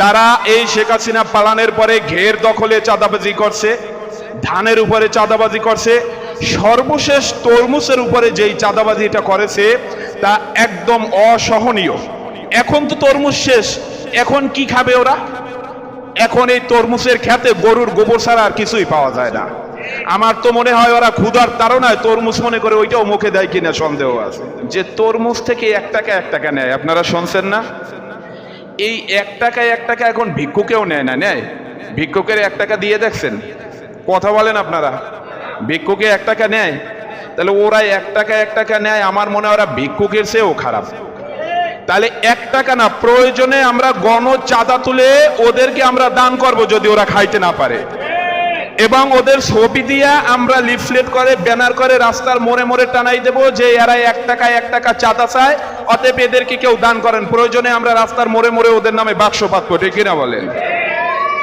তারা এই শেখ হাসিনা পালানের পরে ঘের দখলে চাঁদাবাজি করছে, ধানের উপরে চাঁদাবাজি করছে, সর্বশেষ তরমুজের উপরে যেই চাঁদাবাজিটা করেছে, তা একদম অসহনীয়। এখন তো তরমুজ শেষ, এখন কি খাবে ওরা? এখন এই তরমুজের খেতে গরুর গোবর ছাড়া আর কিছুই পাওয়া যায় না। আমার তো মনে হয় ওরা ক্ষুধার তাড়নায় তরমুজ মনে করে ওইটাও মুখে দেয় কিনা সন্দেহ আছে। যে তরমুজ থেকে এক টাকা এক টাকা নেয়, আপনারা শুনছেন না? এই এক টাকায় এক টাকা এখন ভিক্ষুকেও নেয় না, নেয়? ভিক্ষুকের এক টাকা দিয়ে দেখছেন? কথা বলেন আপনারা। ভিক্ষুকে এক টাকা নেয়? তাহলে ওরা এক টাকা এক টাকা নেয়, আমার মনে হয় ওরা ভিক্ষুকের চেয়েও খারাপ। তাহলে এক টাকা না, প্রয়োজনে আমরা গণ চাঁদা তুলে ওদেরকে আমরা দান করব যদি ওরা খাইতে না পারে। এবং ওদের ছবি দিয়া আমরা লিফলেট করে, ব্যানার করে রাস্তার মোড়ে মোড়ে টানাই দেব যে এরা এক টাকা এক টাকা চাঁদা চায়। অতএব এদেরকে কেউ দান করেন। প্রয়োজনে আমরা রাস্তার মোড়ে মোড়ে ওদের নামে বাক্স বাক্সপাত করি কিনা বলেন?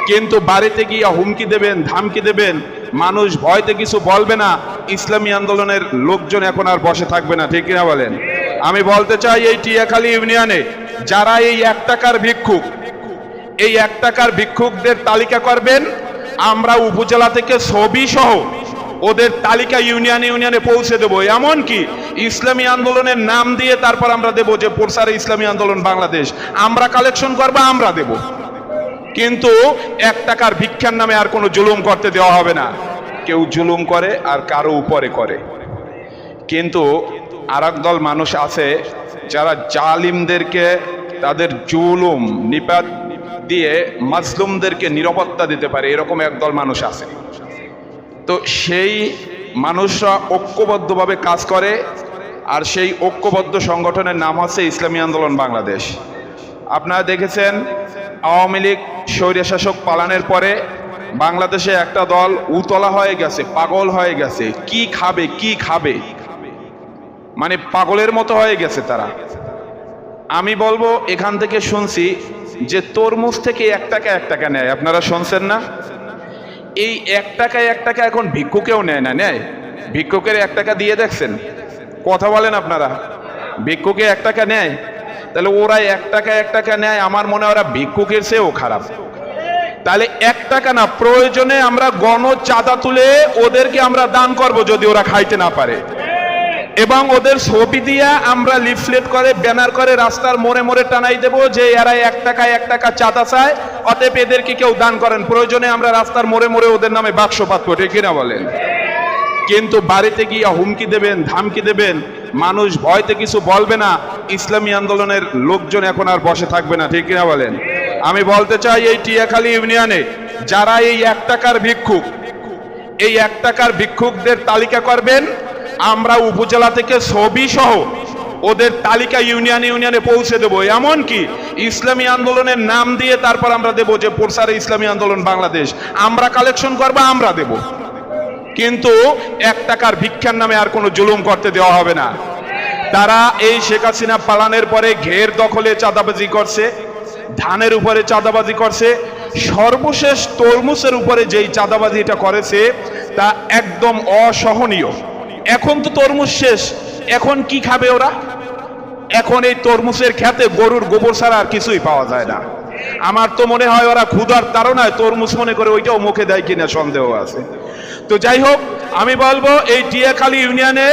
কিন্তু বাড়িতে গিয়ে হুমকি দেবেন, ধামকি দেবেন, মানুষ ভয়তে কিছু বলবে না। ইসলামী আন্দোলনের লোকজন এখন আর বসে থাকবে না, ঠিক কিনা বলেন? আমি বলতে চাই এই টিয়াখালী ইউনিয়নে যারা এই এক টাকার ভিক্ষুক, এই এক টাকার ভিক্ষুকদের তালিকা করবেন আমরা উপজেলা থেকে ছবি সহ ওদের তালিকা ইউনিয়ন ইউনিয়নে পৌঁছে দেবো। এমনকি ইসলামী আন্দোলনের নাম দিয়ে তারপর আমরা দেবো যে প্রসারে ইসলামী আন্দোলন বাংলাদেশ। আমরা কালেকশন করব, আমরা দেব। কিন্তু এক টাকার ভিক্ষার নামে আর কোনো জুলুম করতে দেওয়া হবে না। কেউ জুলুম করে আর কারও উপরে করে। কিন্তু আর দল মানুষ আছে যারা জালিমদেরকে তাদের জুলুম নিপাত দিয়ে মাজলুমদেরকে নিরাপত্তা দিতে পারে, এরকম একদল মানুষ আছে। তো সেই মানুষরা ঐক্যবদ্ধভাবে কাজ করে, আর সেই ঐক্যবদ্ধ সংগঠনের নাম হচ্ছে ইসলামী আন্দোলন বাংলাদেশ। আপনারা দেখেছেন, আওয়ামী লীগ স্বৈরশাসক পালানের পরে বাংলাদেশে একটা দল উতলা হয়ে গেছে, পাগল হয়ে গেছে। কি খাবে কি খাবে? মানে পাগলের মতো হয়ে গেছে তারা। আমি বলব, এখান থেকে শুনছি যে তরমুজ থেকে এক টাকা এক টাকা নেয়। আপনারা শুনছেন না? এই এক টাকায় এক টাকা এখন ভিক্ষুকেও নেয় না, নেয়। ভিক্ষুকের এক টাকা দিয়ে দেখছেন? কথা বলেন আপনারা। ভিক্ষুকে এক টাকা নেয়। তাহলে ওরা এক টাকা এক টাকা নেয়, আমার মনে ওরা ভিক্ষুকের চেয়েও খারাপ। তাহলে এক টাকা না, প্রয়োজনে আমরা গণ চাঁদা তুলে ওদেরকে আমরা দান করব যদি ওরা খাইতে না পারে। এবং ওদের ছবি দিয়া আমরা লিফলেট করে, ব্যানার করে রাস্তার মোড়ে মোড়ে টানাই দেব যে এরা এক টাকা এক টাকা চাঁদা চায়। অতএব এদেরকে কেউ দান করেন। প্রয়োজনে আমরা রাস্তার মোড়ে মোড়ে ওদের নামে বাক্সপাত করি কিনা বলেন? কিন্তু বাড়িতে গিয়ে হুমকি দেবেন, ধামকি দেবেন, মানুষ ভয়তে কিছু বলবে না। ইসলামী আন্দোলনের লোকজন এখন আর বসে থাকবে না, ঠিক কিনা বলেন? আমি বলতে চাই এই টিয়াখালী ইউনিয়নে যারা এই এক টাকার ভিক্ষুক, এই এক টাকার ভিক্ষুকদের তালিকা করবেন আমরা উপজেলা থেকে ছবি সহ ওদের তালিকা ইউনিয়ন ইউনিয়নে পৌঁছে দেবো। এমনকি ইসলামী আন্দোলনের নাম দিয়ে তারপর আমরা দেবো যে প্রসারে ইসলামী আন্দোলন বাংলাদেশ। আমরা কালেকশন করব, আমরা দেব। কিন্তু এক টাকার ভিক্ষার নামে আর কোনো জুলুম করতে দেওয়া হবে না। তারা এই শেখ হাসিনা পালানের পরে ঘের দখলে চাঁদাবাজি করছে, ধানের উপরে চাঁদাবাজি করছে, সর্বশেষ তরমুজের উপরে যেই চাঁদাবাজিটা করেছে, তা একদম অসহনীয়। এখন তো তরমুজ শেষ। এখন কি খাবে ওরা? এখন এই তরমুজের খেতে গরুর গোবর ছাড়া আর কিছুই পাওয়া যায় না। আমার তো মনে হয় ওরা ক্ষুধার তাড়নায় তরমুজ মনে করে ওইটাও মুখে দেয় কিনা সন্দেহ আছে। তো যাই হোক, আমি বলব এই টিয়াখালী ইউনিয়নে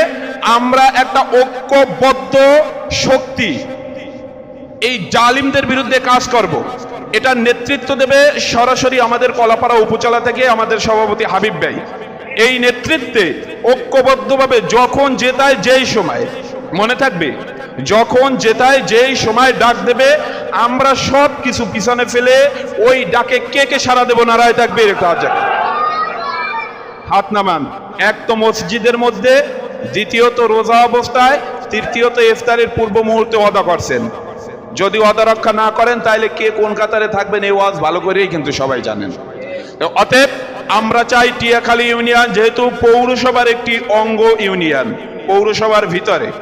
আমরা একটা ঐক্যবদ্ধ শক্তি, এই জালিমদের বিরুদ্ধে কাজ করব। এটা নেতৃত্ব দেবে সরাসরি আমাদের কলাপাড়া উপজেলা থেকে আমাদের সভাপতি হাবিব ভাই। এই নেতৃত্বে ঐক্যবদ্ধভাবে যখন জেতায় যেই সময়, মনে থাকবে, যখন জেতায় যেই সময় ডাক দেবে, আমরা সব কিছু পিছনে ফেলে ওই ডাকে কে কে সারা দেবো নারায় থাকবে কাজ হাত নামান, এক তো মসজিদের মধ্যে, দ্বিতীয়ত রোজা অবস্থায়, তৃতীয়ত ইফতারের পূর্ব মুহূর্তে অদা করছেন। যদি অদা রক্ষা না করেন তাহলে কে কোন কাতারে থাকবেন, এই ওয়াজ ভালো করেই কিন্তু সবাই জানেন। অতএব আমরা চাই টিয়াখালী ইউনিয়ন যেহেতু পৌরসভার একটি অঙ্গ ইউনিয়ন, পৌরসভার ভিতরে,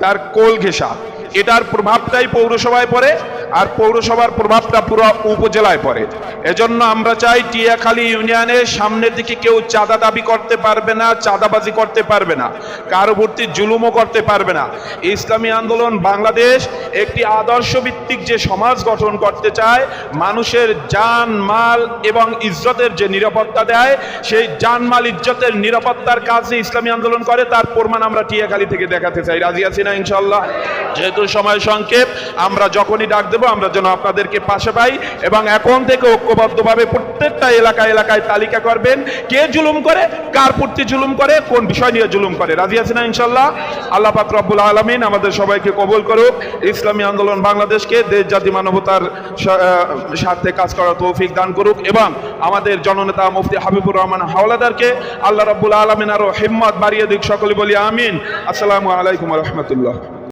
তার কোল ঘেঁষা। এটার প্রভাবটাই পৌরসভায় পড়ে আর পৌরসভার প্রভাবটা পুরো উপজেলায় পড়ে। এজন্য আমরা চাই টিয়াখালী ইউনিয়নের সামনের দিকে কেউ চাঁদা দাবি করতে পারবে না, চাঁদাবাজি করতে পারবে না, কারও ভর্তি জুলুমও করতে পারবে না। ইসলামী আন্দোলন বাংলাদেশ একটি আদর্শ ভিত্তিক যে সমাজ গঠন করতে চায়, মানুষের জান, মাল এবং ইজ্জতের যে নিরাপত্তা দেয়, সেই জান, মাল, ইজ্জতের নিরাপত্তার কাজ যে ইসলামী আন্দোলন করে, তার প্রমাণ আমরা টিয়াখালী থেকে দেখাতে চাই। রাজি আছি না ইনশাল্লাহ যেহেতু সময় সংক্ষেপ, আমরা যখনই ডাক দেবো, আমরা যেন আপনাদেরকে পাশে পাই এবং এখন থেকে ঐক্যবদ্ধভাবে প্রত্যেকটা এলাকা এলাকায় তালিকা করবেন। কে জুলুম করে, কার প্রতি জুলুম করে, কোন বিষয় নিয়ে জুলুম করে। রাজি আছে না ইনশাল্লাহ আল্লাহ পাক রব্বুল আলমিন আমাদের সবাইকে কবুল করুক। ইসলামী আন্দোলন বাংলাদেশকে দেশ জাতি মানবতার স্বার্থে কাজ করার তৌফিক দান করুক এবং আমাদের জননেতা মুফতি হাবিবুর রহমান হাওলাদারকে আল্লাহ রব্বুল আলমিন আরও হিম্মত বাড়িয়ে দিক। সকলে বলি আমিন। আসসালামু আলাইকুম রহমতুল্লাহ।